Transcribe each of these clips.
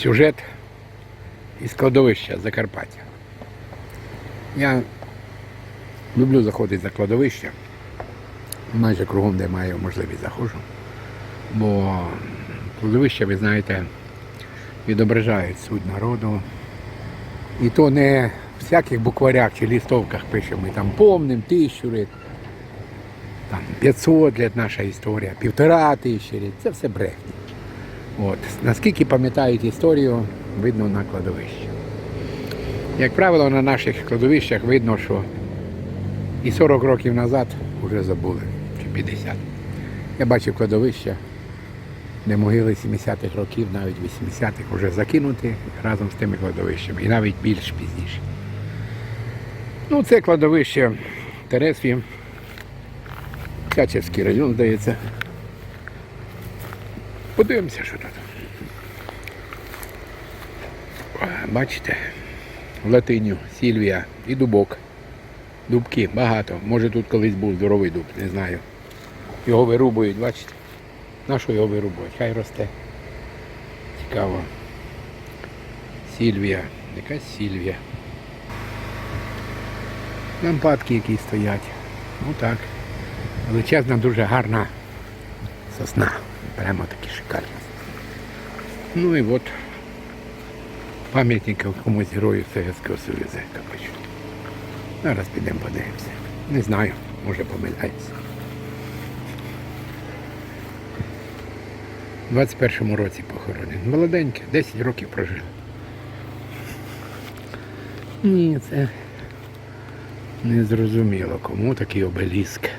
сюжет із кладовища Закарпаття. Я люблю заходити за кладовище. Майже кругом, де маю можливість заходжу. Бо кладовища, ви знаєте, відображають суть народу. І то не в всяких букварях чи листовках пишемо, ми там помним тисячу літ, там 500 літ наша історія, півтора тисячі літ, це все брехня. От. Наскільки пам'ятають історію, видно на кладовищі. Як правило, на наших кладовищах видно, що і 40 років назад вже забули, чи 50. Я бачив кладовища, де могили 70-х років, навіть 80-х вже закинуті разом з тими кладовищами, і навіть більш пізніше. Ну, це кладовище Тересві, Качевський район, здається. Подивимося, що тут. Бачите, латиню Сільвія і дубок. Дубки багато. Може тут колись був здоровий дуб, не знаю. Його вирубують, бачите? На його вирубують? Хай росте. Цікаво. Сільвія. Якась Сільвія. Лампадки які стоять. Ну так. Величезна, дуже гарна сосна. Прямо такі шикарні. Ну і от пам'ятник комусь герою Совєтського Союзу, бачу. Зараз підемо подивимося. Не знаю, може помиляюся. У 21-му році похоронений. Молоденький, 10 років прожив. Ні, це не зрозуміло, кому такий обеліск.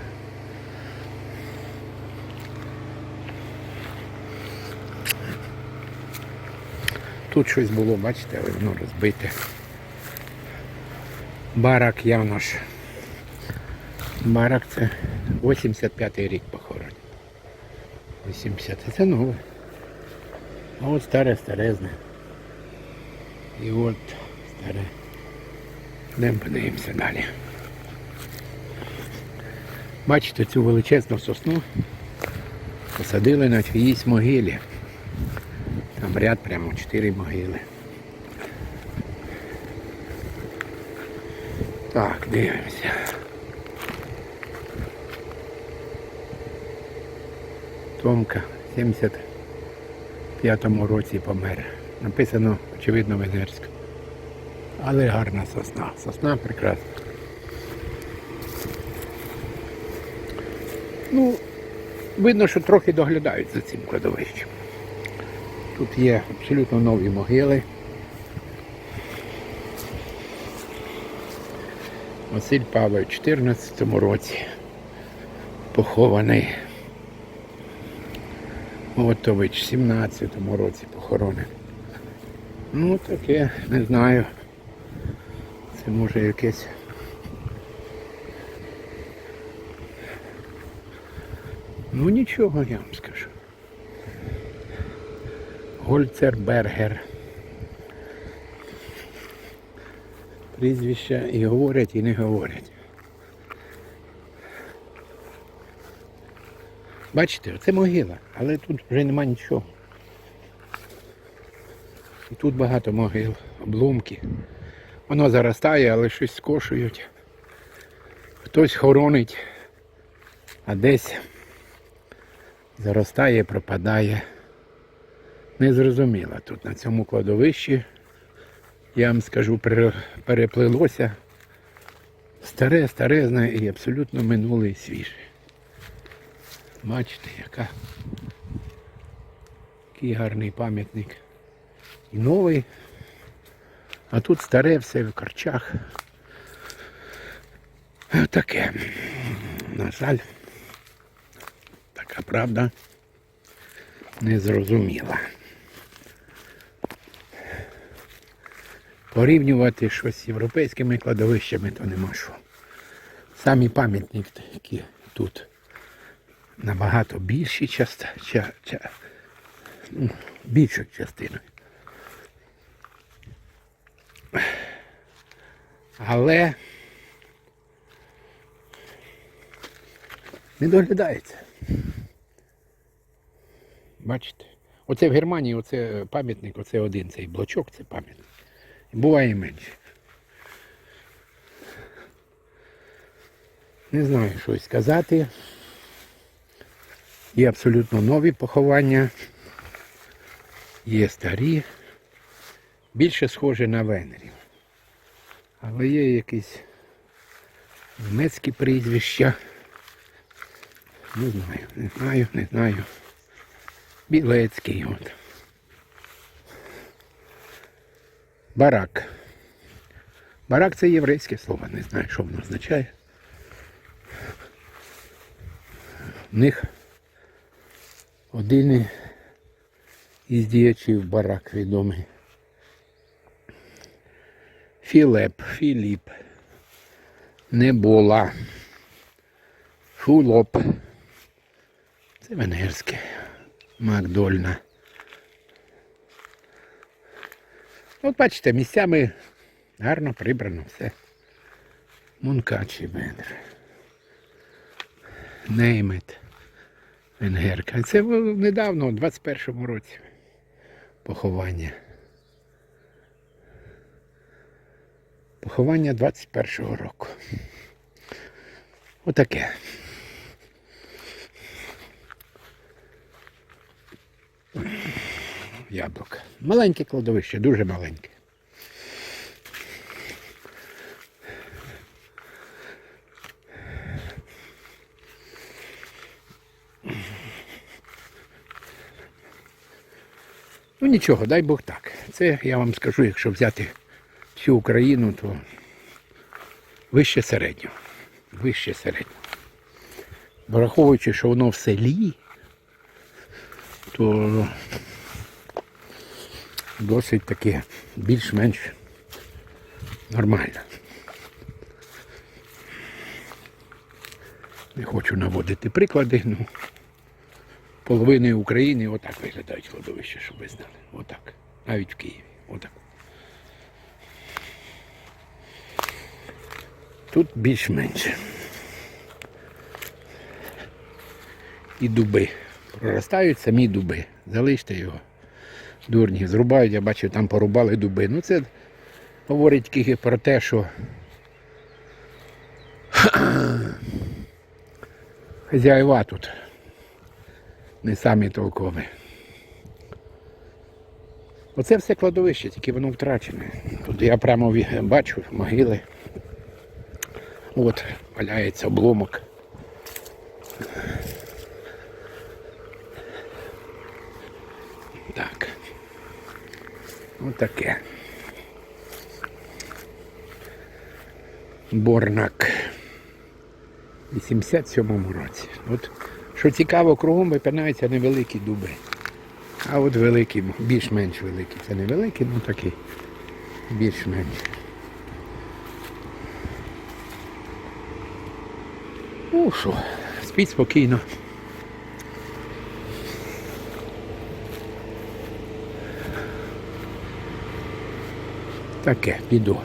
Тут щось було, бачите, воно розбите. Барак Янош. Барак це 85-й рік похорон. 80 це нове. А от старе старезне. І от старе. Йдемо подивимося далі. Бачите цю величезну сосну посадили на чиїсь могилі. Там ряд прямо чотири могили. Так, дивимося. Томка в 75-му році помер. Написано, очевидно, Венерська. Але гарна сосна. Сосна прекрасна. Ну, видно, що трохи доглядають за цим кладовищем. Тут є абсолютно нові могили. Василь Павлович в 14 році похований. Готович в 17 році похоронений. Ну таке, не знаю. Це може якесь. Ну нічого я вам скажу. Гольцербергер. Прізвища і говорять, і не говорять. Бачите, це могила, але тут вже нема нічого. І тут багато могил, обломки. Воно заростає, але щось скошують. Хтось хоронить, а десь заростає, пропадає. Незрозуміло тут на цьому кладовищі, я вам скажу, переплилося старе, старезне і абсолютно минуле і свіже. Бачите, яка який гарний пам'ятник. І новий. А тут старе все в корчах. Таке. На жаль, така правда незрозуміла. Порівнювати щось з європейськими кладовищами, то нема що. Самі пам'ятники тут набагато більші части, ча, ча, ну, більшою частиною. Але не доглядається. Бачите? Оце в Германії, оце пам'ятник, оце один цей блочок, це пам'ятник. Буває менше. Не знаю, що сказати. Є абсолютно нові поховання. Є старі. Більше схоже на венерів. Але є якісь німецькі прізвища. Не знаю, не знаю, не знаю. Білецький от. Барак. Барак це єврейське слово, не знаю, що воно означає. В них один із діячів барак відомий. Філеп, Філіп, Небола, Шулоп. Це венгерське. Макдольна. От бачите, місцями гарно прибрано все. Мункачі Венгр. Неймет. Венгерка. Це недавно, у 21-му році. Поховання. Поховання 21-го року. Отаке. Яблука. Маленьке кладовище, дуже маленьке. Ну нічого, дай Бог так. Це я вам скажу, якщо взяти всю Україну, то вище середнього. Вище середнього. Враховуючи, що воно в селі, то досить таке більш-менш нормально. Не хочу наводити приклади, ну половини України отак виглядають кладовища, щоб ви знали. Отак. Навіть в Києві. Отак. Тут більш-менш. І дуби. Проростають самі дуби. Залиште його. Дурні. Зрубають, я бачив, там порубали дуби. Ну це говорить тільки про те, що хазяїва тут не самі толкові. Оце все кладовище, тільки воно втрачене. Тут я прямо бачу могили. От валяється обломок. Так. Отаке. Борнак. 87-му році. От, що цікаво, кругом випинаються невеликі дуби. А от великі, більш-менш великі. Це не великі, ну такі більш-менш. Ну що, спіть спокійно. Таке, піду.